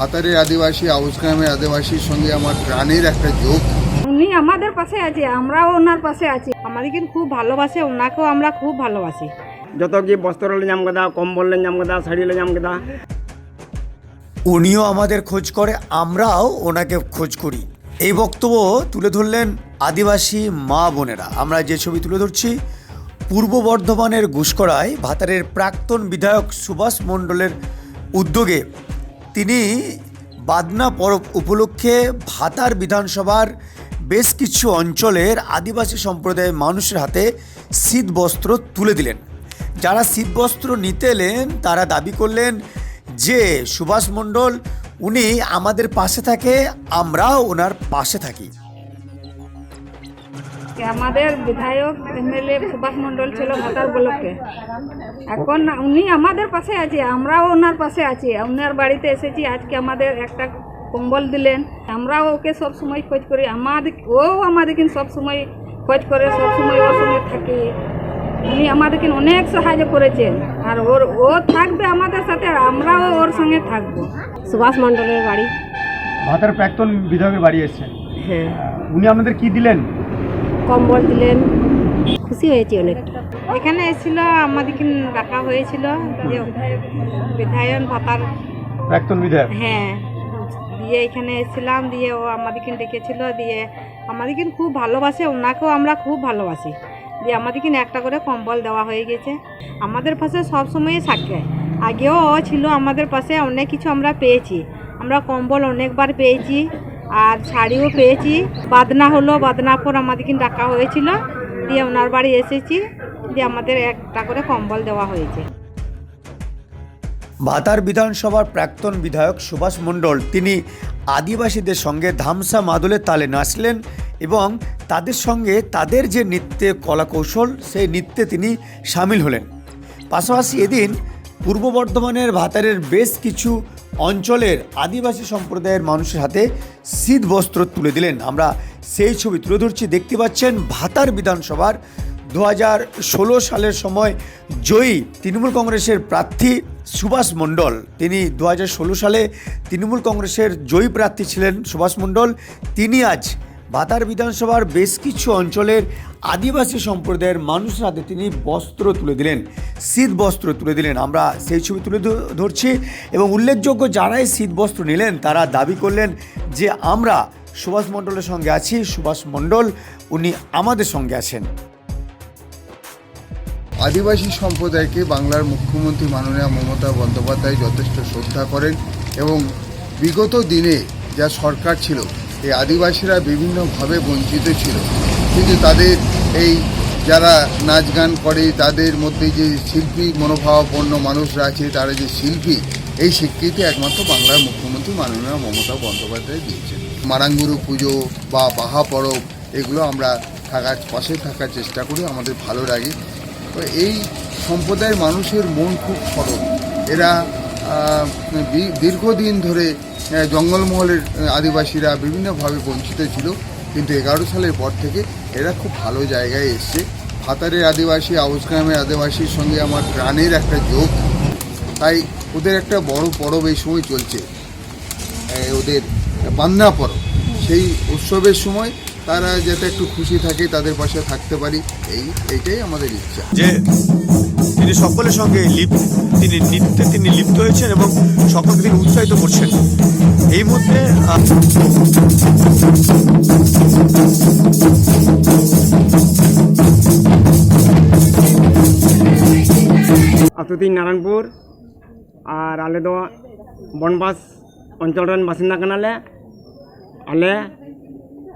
হাতারের আদিবাসী আউস গ্রামের আদিবাসীর সঙ্গে আমার প্রাণের একটা যোগ। উনি আমাদের পাশে আছে আমরাও ওনার পাশে আছি। আমাদেরকে খুব ভালোবাসে ওনাকেও আমরা খুব ভালোবাসি। যত কি বস্ত্র জাম কাদা কম্বল জাম কাদা শাড়ি জাম কাদা উনিও আমাদের খোঁজ করে আমরাও ওনাকে খোঁজ করি। এই বক্তব্য তুলে ধরলেন আদিবাসী মা বোনেরা। আমরা যে ছবি তুলে ধরছি পূর্ব বর্ধমানের ঘুষকরায় ভাতারের প্রাক্তন বিধায়ক সুভাষ মণ্ডলের উদ্যোগে তিনি বাদনা পরব উপলক্ষে ভাতার বিধানসভার বেশ কিছু অঞ্চলের আদিবাসী সম্প্রদায়ের মানুষের হাতে শীতবস্ত্র তুলে দিলেন। যারা শীতবস্ত্র নিতে এলেন, তারা দাবি করলেন যে, সুভাষ মণ্ডল, উনি আমাদের পাশে থাকে, আমরাও ওনার পাশে থাকি। আমাদের বিধায়ক এমএলএ সুভাষ মণ্ডল ছিল ভাতার ব্লকে। এখন উনি আমাদের পাশে আছে আমরাও ওনার পাশে আছি। ওনার বাড়িতে এসেছি আজকে আমাদের একটা কম্বল দিলেন। আমরাও ওকে সব সময় খোঁজ করি। আমাদের ও আমাদেরকে সব সময় খোঁজ করে সব সময় ওর সঙ্গে থাকি। উনি আমাদেরকে অনেক সাহায্য করেছেন। আর ওর ও থাকবে আমাদের সাথে আর আমরাও ওর সঙ্গে থাকব। সুভাষ মণ্ডলের বাড়ি। ভাতার প্রাক্তন বিধায়কের বাড়ি এসেছেন। হ্যাঁ। উনি আমাদের কি দিলেন? কম্বল দিলেন। খুশি হয়েছি অনেক। এখানে এসেছিল আমাদেরকে ডাকা হয়েছিল যে বিধায়ক ভাতার প্রাক্তন বিধায়ক? হ্যাঁ। দিয়ে এখানে এসেছিলাম দিয়ে ও আমাদেরকে ডেকেছিল দিয়ে আমাদেরকে খুব ভালোবাসে ওনাকেও আমরা খুব ভালোবাসি। দিয়ে আমাদেরকে একটা করে কম্বল দেওয়া হয়ে গেছে। আমাদের পাশে সবসময়ই থাকে। আগেও ও ছিল আমাদের পাশে অনেক কিছু আমরা পেয়েছি। আমরা কম্বল অনেকবার পেয়েছি। আর শাড়িও পেয়েছি। বাদনা হলো বাদনা পর আমাদেরকে ডাকা হয়েছিল। দিয়ে ওনার বাড়ি এসেছি। দিয়ে আমাদের একটা করে কম্বল দেওয়া হয়েছে। ভাতার বিধানসভার প্রাক্তন বিধায়ক সুভাষ মণ্ডল, তিনি আদিবাসীদের সঙ্গে ধামসা মাদলের তালে নাচলেন এবং তাদের সঙ্গে তাদের যে নৃত্যের কলাকৌশল, সেই নৃত্যে তিনি সামিল হলেন। পাশাপাশি এদিন পূর্ব বর্ধমানের ভাতারের বেশ কিছু অঞ্চলের আদিবাসী সম্প্রদায়ের মানুষের হাতে শীত বস্ত্র তুলে দিলেন। আমরা সেই ছবি তুলে ধরছি। দেখতে পাচ্ছেন ভাতার বিধানসভার দু হাজার ষোলো সালের সময় জয়ী তৃণমূল কংগ্রেসের প্রার্থী সুভাষ মণ্ডল। তিনি দু সালে তৃণমূল কংগ্রেসের জয়ী প্রার্থী ছিলেন সুভাষ মণ্ডল। তিনি আজ ভাতার বিধানসভার বেশ কিছু অঞ্চলের আদিবাসী সম্প্রদায়ের মানুষের হাতে তিনি বস্ত্র তুলে দিলেন, শীত বস্ত্র তুলে দিলেন। আমরা সেই ছবি তুলে ধরছি এবং উল্লেখযোগ্য যারাই শীত বস্ত্র নিলেন, তারা দাবি করলেন যে আমরা সুভাষ মণ্ডলের সঙ্গে আছি। সুভাষ মণ্ডল, উনি আমাদের সঙ্গে আছেন। আদিবাসী সম্প্রদায়কে বাংলার মুখ্যমন্ত্রী মাননীয় মমতা বন্দ্যোপাধ্যায় যথেষ্ট শ্রদ্ধা করেন এবং বিগত দিনে যা সরকার ছিল এই আদিবাসীরা বিভিন্নভাবে বঞ্চিত ছিল। কিন্তু তাদের এই যারা নাচ গান করে, তাদের মধ্যে যে শিল্পী মনোভাবাপন্ন মানুষরা আছে, তারা যে শিল্পী, এই স্বীকৃতি একমাত্র বাংলার মুখ্যমন্ত্রী মাননীয় মমতা বন্দ্যোপাধ্যায় দিয়েছেন। মারাঙ্গুরু পুজো বা বাহা পরব, এগুলো আমরা থাকার, পাশে থাকার চেষ্টা করি, আমাদের ভালো লাগে। তো এই সম্প্রদায়ের মানুষের মন খুব সরল। এরা দীর্ঘদিন ধরে জঙ্গলমহলের আদিবাসীরা বিভিন্নভাবে বঞ্চিত ছিল। কিন্তু এগারো সালের পর থেকে এরা খুব ভালো জায়গায় এসছে। ভাতারের আদিবাসী আউস গ্রামের আদিবাসীর সঙ্গে আমার প্রাণের একটা যোগ। তাই ওদের একটা বড় পরব এই সময় চলছে। ওদের বান্না পরব। সেই উৎসবের সময় তারা যাতে একটু খুশি থাকে তাদের পাশে থাকতে পারি এই এইটাই আমাদের ইচ্ছা। যে তিনি সকলের সঙ্গে লিপ তিনি নিত্যে তিনি লিপ্ত হয়েছেন এবং সকলকে তিনি উৎসাহিত করছেন। এই মুহূর্তে আতুতিন নারায়ণপুর আর আলে বনবাস অঞ্চল বাসিন্দা কানালে আলে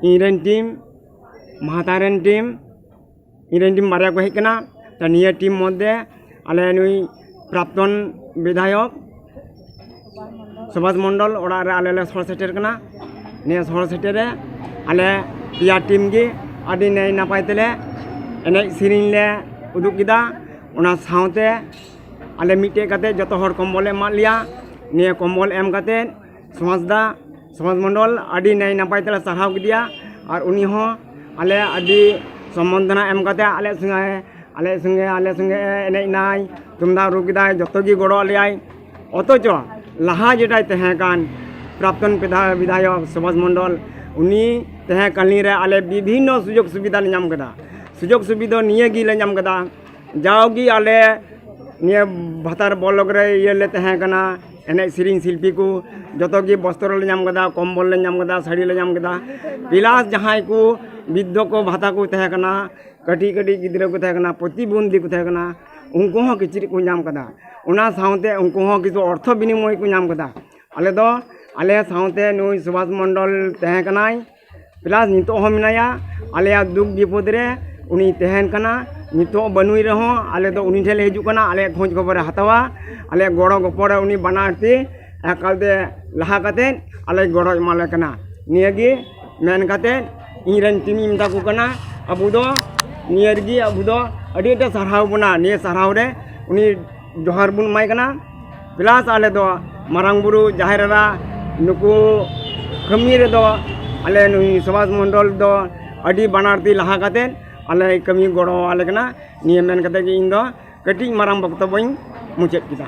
ᱤᱧᱨᱮᱱ ᱴᱤᱢ ᱢᱟᱦᱟᱛᱟ ᱨᱮᱱ ᱴᱤᱢ ᱤᱧᱨᱮᱱ ᱴᱤᱢ ᱵᱟᱨᱭᱟ ᱠᱚ ᱦᱮᱡ ᱠᱟᱱᱟ ᱛᱚ ᱱᱤᱭᱟᱹ ᱴᱤᱢ ᱢᱚᱫᱽᱫᱷᱮ ᱟᱞᱮ ᱱᱩᱭ ᱯᱨᱟᱯᱛᱚᱱ ᱵᱤᱫᱷᱟᱭᱚᱠ ᱥᱩᱵᱷᱟᱥ ᱢᱚᱱᱰᱚᱞ ᱚᱲᱟᱜ ᱨᱮ ᱟᱞᱮ ᱞᱮ ᱥᱚᱲ ᱥᱮᱴᱮᱨ ᱠᱟᱱᱟ ᱱᱤᱭᱟᱹ ᱥᱚᱲ ᱥᱮᱴᱮᱨ ᱨᱮ ᱟᱞᱮ ᱯᱮᱭᱟ ᱴᱤᱢ ᱜᱮ ᱟᱹᱰᱤ ᱱᱟᱭ ᱱᱟᱯᱟᱭ ᱛᱮᱞᱮ ᱮᱱᱮᱡ ᱥᱮᱨᱮᱧ ᱞᱮ ᱩᱫᱩᱜ ᱠᱮᱫᱟ ᱚᱱᱟ ᱥᱟᱶᱛᱮ ᱟᱞᱮ ᱢᱤᱫᱴᱮᱡ ᱠᱟᱛᱮ ᱡᱚᱛᱚ ᱦᱚᱲ ᱠᱚᱢᱵᱚᱞ ᱮᱢᱟᱫ ᱞᱮᱭᱟ ᱱᱤᱭᱟᱹ ᱠᱚᱢᱵᱚᱞ ᱮᱢ ᱠᱟᱛᱮ ᱥᱩᱵᱷᱟᱥ समाजमंडल नाई नपाय सारा कि आले सम्बन्धना एम करते आले संगे आले संगे आले संगे एनेज नाई तुमदा रुकदा जो गई अथच लहा जेटा तहकान प्रातन विधायक समाजमंडल मंडल तहकाली आले विभिन्न सूझ सुविधा नाम सूझ सुविधा नहींगे नाम जाओगी आले भातार बलगरे ये तहकना ᱮᱱᱮᱡ ᱥᱮᱨᱮᱧ ᱥᱤᱞᱯᱤ ᱠᱚ ᱡᱚᱛᱚ ᱜᱮ ᱵᱚᱥᱛᱨᱚ ᱞᱮ ᱧᱟᱢ ᱠᱟᱫᱟ ᱠᱚᱢᱵᱚᱞ ᱞᱮ ᱧᱟᱢ ᱠᱟᱫᱟ ᱥᱟᱹᱲᱤ ᱞᱮ ᱧᱟᱢ ᱠᱟᱫᱟ ᱯᱞᱟᱥ ᱡᱟᱦᱟᱸᱭ ᱠᱚ ᱵᱤᱫᱽᱫᱷᱚ ᱠᱚ ᱵᱷᱟᱛᱟ ᱠᱚ ᱛᱟᱦᱮᱸ ᱠᱟᱱᱟ ᱠᱟᱹᱴᱤᱡ ᱠᱟᱹᱴᱤᱡ ᱜᱤᱫᱽᱨᱟᱹ ᱠᱚ ᱛᱟᱦᱮᱸ ᱠᱟᱱᱟ ᱯᱨᱚᱛᱤᱵᱚᱱᱫᱤ ᱠᱚ ᱛᱟᱦᱮᱸ ᱠᱟᱱᱟ ᱩᱱᱠᱩ ᱦᱚᱸ ᱠᱤᱪᱨᱤᱡ ᱠᱚ ᱧᱟᱢ ᱠᱟᱫᱟ ᱚᱱᱟ ᱥᱟᱶᱛᱮ ᱩᱱᱠᱩ ᱦᱚᱸ ᱠᱤᱪᱷᱩ ᱚᱨᱛᱷᱚ ᱵᱤᱱᱤᱢᱚᱭ ᱠᱚ ᱧᱟᱢ ᱠᱟᱫᱟ ᱟᱞᱮ ᱫᱚ ᱟᱞᱮ ᱥᱟᱶᱛᱮ ᱱᱩᱭ ᱥᱩᱵᱷᱟᱥ ᱢᱚᱱᱰᱚᱞ ᱛᱟᱦᱮᱸ ᱠᱟᱱᱟᱭ ᱯᱞᱟᱥ ᱱᱤᱛᱚᱜ ᱦᱚᱸ ᱢᱮᱱᱟᱭᱟ ᱟᱞᱮᱭᱟᱜ ᱫᱩᱠ ᱵᱤᱯᱚᱫ ᱨᱮ ᱩᱱᱤ ᱛᱟᱦᱮᱱ ᱠᱟᱱᱟ नित बनू रहो आले तो उन ठेले हजू खोज खबर हतवा आले गड़ो गपड़े उन बनाते एकालते लहा कते आले गड़ो एमाले कना नियगे मेन इन इनरन टीमी मता को कना अबु दो नियरगी अबु दो अडी एटा सराव बना ने सराव रे उन्हीं जोहार बुन प्लस आले तो मारांग बु जाहेररा नुकु कमी रे दो आले मंडल दो अडी बनारती लहा ᱟᱞᱮ ᱠᱟᱹᱢᱤ ᱜᱚᱲᱚ ᱟᱞᱮ ᱠᱟᱱᱟ ᱱᱤᱭᱟᱹ ᱢᱮᱱ ᱠᱟᱛᱮᱫ ᱜᱮ ᱤᱧ ᱫᱚ ᱠᱟᱹᱴᱤᱡ ᱢᱟᱨᱟᱝ ᱵᱚᱠᱛᱚᱵᱚᱧ ᱢᱩᱪᱟᱹᱫ ᱠᱮᱫᱟ